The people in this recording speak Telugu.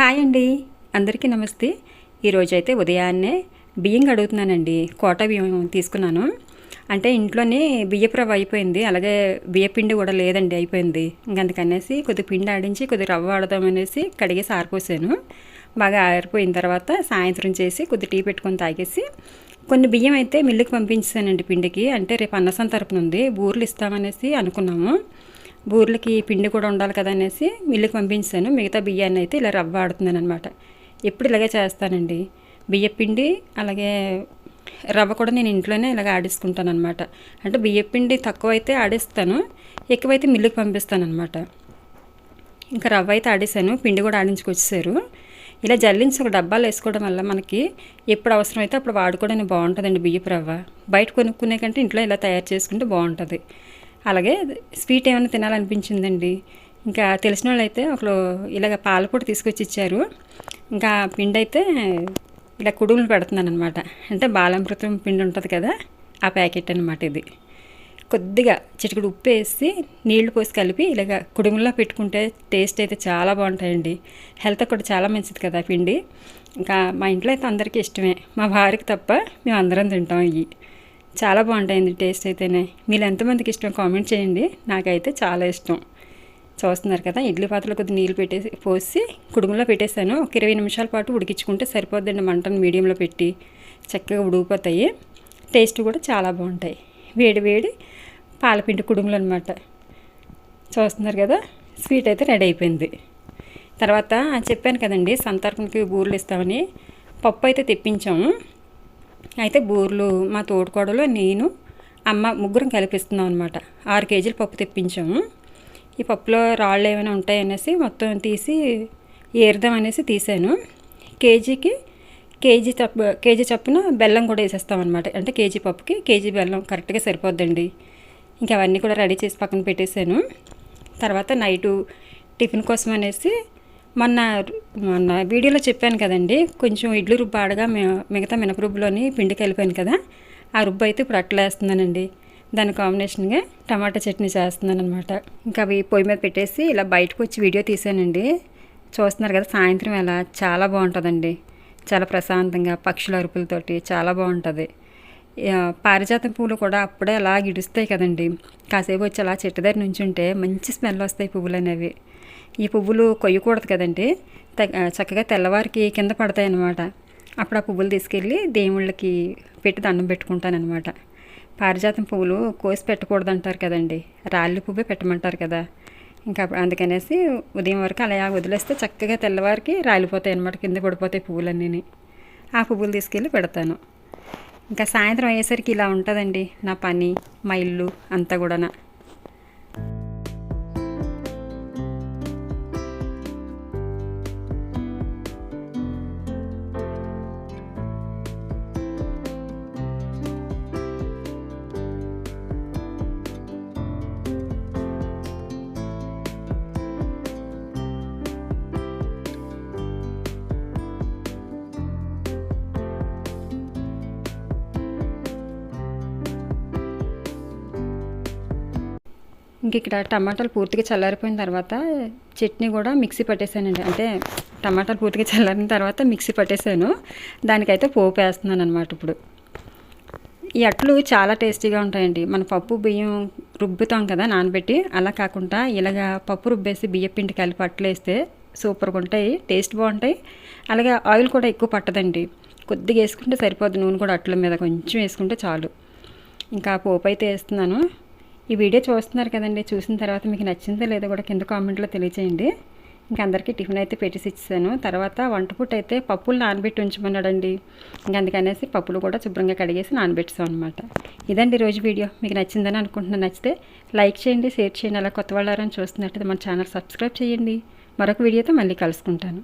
హాయ్ అండి. అందరికీ నమస్తే. ఈరోజు అయితే ఉదయాన్నే బియ్యం కడుగుతున్నానండి. కోట బియ్యం తీసుకున్నాను. అంటే ఇంట్లోనే బియ్యపు రవ్వ అయిపోయింది. అలాగే బియ్యపిండి కూడా లేదండి అయిపోయింది. ఇంకందుకనేసి కొద్ది పిండి ఆడించి కొద్ది రవ్వ ఆడదామనేసి కడిగేసి ఆరిపోసాను బాగా ఆరిపోయిన తర్వాత సాయంత్రం చేసి కొద్ది టీ పెట్టుకొని తాగేసి కొన్ని బియ్యం అయితే మిల్లుకి పంపించానండి పిండికి. అంటే రేపు అన్నసం తరపున ఉంది బూర్లు ఇస్తామనేసి అనుకున్నాము. బూర్లకి పిండి కూడా ఉండాలి కదా అనేసి మిల్లుకి పంపించాను. మిగతా బియ్యాన్ని అయితే ఇలా రవ్వ ఆడుతున్నాను అనమాట ఎప్పుడు ఇలాగే చేస్తానండి. బియ్య పిండి అలాగే రవ్వ కూడా నేను ఇంట్లోనే ఇలాగ ఆడేసుకుంటాను అనమాట అంటే బియ్య పిండి తక్కువ అయితే ఆడిస్తాను ఎక్కువైతే మిల్లుకి పంపిస్తాను అనమాట ఇంకా రవ్వ అయితే ఆడేసాను పిండి కూడా ఆడించుకొచ్చేసారు ఇలా జల్లించి ఒక డబ్బాలు వేసుకోవడం వల్ల మనకి ఎప్పుడు అవసరం అయితే అప్పుడు వాడుకోవడానికి బాగుంటుందండి బియ్యపు రవ్వ. బయట కొనుక్కునే కంటే ఇంట్లో ఇలా తయారు చేసుకుంటే బాగుంటుంది. అలాగే స్వీట్ ఏమైనా తినాలనిపించిందండి. ఇంకా తెలిసిన వాళ్ళు అయితే ఒకరు ఇలాగ పాలపొడి తీసుకొచ్చి ఇచ్చారు. ఇంకా పిండి అయితే ఇలా కుడుములు పెడుతున్నాను అనమాట అంటే బాలామృతం పిండి ఉంటుంది కదా ఆ ప్యాకెట్ అనమాట ఇది. కొద్దిగా చిటికడు ఉప్పు వేసి నీళ్ళు పోసి కలిపి ఇలాగ కుడుముల్లో పెట్టుకుంటే టేస్ట్ అయితే చాలా బాగుంటాయండి. హెల్త్ కూడా చాలా మంచిది కదా పిండి. ఇంకా మా ఇంట్లో అయితే అందరికీ ఇష్టమే. మా భార్యకి తప్ప మేము అందరం తింటాం ఇవి. చాలా బాగుంటాయండి టేస్ట్ అయితేనే. మీరు ఎంతమందికి ఇష్టం కామెంట్ చేయండి. నాకైతే చాలా ఇష్టం. చూస్తున్నారు కదా ఇడ్లీ పాత్రలో కొద్ది నీళ్ళు పెట్టేసి పోసి కుడుములో పెట్టేశాను. ఒక ఇరవై నిమిషాల పాటు ఉడికించుకుంటే సరిపోద్దండి మంటను మీడియంలో పెట్టి. చక్కగా ఉడికిపోతాయి. టేస్ట్ కూడా చాలా బాగుంటాయి. వేడి వేడి పాలపిండి కుడుములు అనమాట చూస్తున్నారు కదా స్వీట్ అయితే రెడీ అయిపోయింది. తర్వాత చెప్పాను కదండి సంతర్పణకి బూరెలు ఇస్తామని. పప్పు అయితే తెప్పించాము. అయితే బూర్లు మా తోడుకోడలో నేను అమ్మ ముగ్గురం కలిపిస్తున్నాం అనమాట ఆరు కేజీలు పప్పు తెప్పించాము. ఈ పప్పులో రాళ్ళు ఏమైనా ఉంటాయనేసి మొత్తం తీసి ఏరుదాం అనేసి తీసాను. కేజీకి కేజీ చప్పు కేజీ చప్పున బెల్లం కూడా వేసేస్తాం అనమాట అంటే కేజీ పప్పుకి కేజీ బెల్లం కరెక్ట్గా సరిపోద్దండి. ఇంకా అవన్నీ కూడా రెడీ చేసి పక్కన పెట్టేశాను. తర్వాత నైటు టిఫిన్ కోసం అనేసి మొన్న మొన్న వీడియోలో చెప్పాను కదండి కొంచెం ఇడ్లీ రుబ్బు ఆడగా మిగతా మినపరుబ్బులోని పిండికి వెళ్ళిపోయాను కదా ఆ రుబ్బు అయితే ఇప్పుడు అట్లా వేస్తున్నానండి. దాని కాంబినేషన్గా టమాటా చట్నీ చేస్తున్నాను అనమాట ఇంకా అవి పొయ్యి మీద పెట్టేసి ఇలా బయటకు వచ్చి వీడియో తీసానండి. చూస్తున్నారు కదా సాయంత్రం ఎలా చాలా బాగుంటుందండి. చాలా ప్రశాంతంగా పక్షుల అరుపులతోటి చాలా బాగుంటుంది. పారిజాతం పువ్వులు కూడా అప్పుడే అలా గిడుస్తాయి కదండి. కాసేపు వచ్చి అలా చెట్టు దగ్గర నుంచుంటే మంచి స్మెల్ వస్తాయి పువ్వులు అనేవి. ఈ పువ్వులు కొయ్యకూడదు కదండి. చక్కగా తెల్లవారికి కింద పడతాయి అన్నమాట. అప్పుడు ఆ పువ్వులు తీసుకెళ్ళి దేవుళ్ళకి పెట్టి దండం పెట్టుకుంటానమాట పారిజాతం పువ్వులు కోసి పెట్టకూడదు అంటారు కదండి. రాళ్ళు పువ్వే పెట్టమంటారు కదా. ఇంకా అందుకనేసి ఉదయం వరకు అలా వదిలేస్తే చక్కగా తెల్లవారికి రాలిపోతాయి అనమాట కింద పడిపోతాయి పువ్వులన్నీ ఆ పువ్వులు తీసుకెళ్ళి పెడతాను. ఇంకా సాయంత్రం అయ్యేసరికి ఇలా ఉంటుందండి నా పని మా ఇల్లు అంతా కూడా ఇంక ఇక్కడ టమాటాలు పూర్తిగా చల్లారిపోయిన తర్వాత చట్నీ కూడా మిక్సీ పట్టేశానండి అంటే టమాటాలు పూర్తిగా చల్లారిన తర్వాత మిక్సీ పట్టేశాను దానికైతే పోపు వేస్తున్నాను అనమాట ఇప్పుడు. ఈ అట్లు చాలా టేస్టీగా ఉంటాయండి. మన పప్పు బియ్యం రుబ్బుతాం కదా నానబెట్టి అలా కాకుండా ఇలాగా పప్పు రుబ్బేసి బియ్యం పిండి కలిపి అట్లు వేస్తే సూపర్గా ఉంటాయి టేస్ట్ బాగుంటాయి. అలాగే ఆయిల్ కూడా ఎక్కువ పట్టదండి. కొద్దిగా వేసుకుంటే సరిపోద్ది నూనె కూడా అట్ల మీద కొంచెం వేసుకుంటే చాలు. ఇంకా పోపు అయితే వేస్తున్నాను. ఈ వీడియో చూస్తున్నారు కదండి. చూసిన తర్వాత మీకు నచ్చిందో లేదో కూడా కింద కామెంట్లో తెలియజేయండి ఇంకా అందరికీ టిఫిన్ అయితే పెట్టేసి ఇచ్చాను తర్వాత వంట పూట అయితే పప్పులు నానబెట్టి ఉంచమన్నాడండి. ఇంకా అందుకనేసి పప్పులు కూడా శుభ్రంగా కడిగేసి నానబెట్టాం అనమాట ఇదండి రోజు వీడియో. మీకు నచ్చిందని అనుకుంటున్నాను. నచ్చితే లైక్ చేయండి షేర్ చేయండి. అలా కొత్త వాళ్ళారని చూస్తున్నట్టు మన ఛానల్ సబ్స్క్రైబ్ చేయండి. మరొక వీడియోతో మళ్ళీ కలుసుకుంటాను.